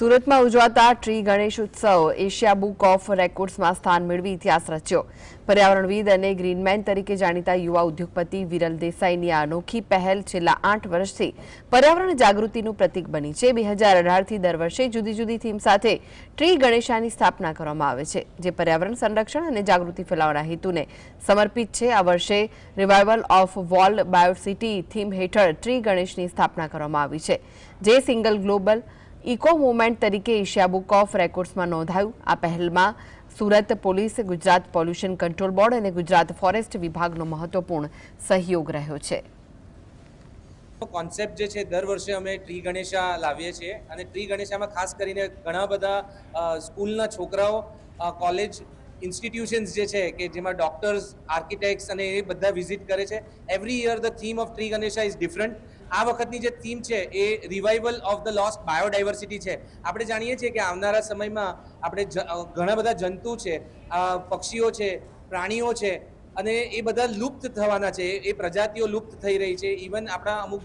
સુરતમાં ઉજવાતા ટ્રી ગણેશ ઉત્સવ Asia book of રેકોર્ડ્સમાં સ્થાન મેળવી ઇતિહાસ રચ્યો. પર્યાવરણવિદ અને ગ્રીનમેન તરીકે જાણીતા યુવા ઉદ્યોગપતિ વિરલ દેસાઈની આ અનોખી પહેલ છેલ્લા આઠ વર્ષથી પર્યાવરણ જાગૃતિનું પ્રતીક બની છે. બે હજાર અઢારથી દર વર્ષે જુદી જુદી થીમ સાથે ટ્રી ગણેશાની સ્થાપના કરવામાં આવે છે, જે પર્યાવરણ સંરક્ષણ અને જાગૃતિ ફેલાવવાના હેતુને સમર્પિત છે. આ વર્ષે revival of world bio city theme હેઠળ ટ્રી ગણેશની સ્થાપના કરવામાં આવી છે, જે સિંગલ ગ્લોબલ ઇકો મુવમેન્ટ તરીકે એશિયા બુક ઓફ રેકોર્ડ્સમાં નોંધાયું. આ પહેલમાં Surat police, Gujarat pollution control board અને ગુજરાત ફોરેસ્ટ વિભાગનો મહત્વપૂર્ણ સહયોગ રહ્યો છે. કોન્સેપ્ટ જે છે, દર વર્ષે અમે ટ્રી ગણેશા લાવીએ છીએ અને ટ્રી ગણેશામાં ખાસ કરીને ઘણા બધા સ્કૂલના છોકરાઓ કોલેજ ઇન્સ્ટિટ્યુશન્સ જે છે કે જેમાં ડોક્ટર્સ આર્કિટેક્ટ્સ અને એ બધા વિઝિટ કરે છે every year the theme of tree Ganesha is different આ વખતની જે થીમ છે એ revival of the lost biodiversity છે. આપણે જાણીએ છીએ કે આવનારા સમયમાં આપણે ઘણા બધા જંતુ છે પક્ષીઓ છે, પ્રાણીઓ છે અને એ બધા લુપ્ત થવાના છે. એ પ્રજાતિઓ લુપ્ત થઈ રહી છે. ઇવન આપણા અમુક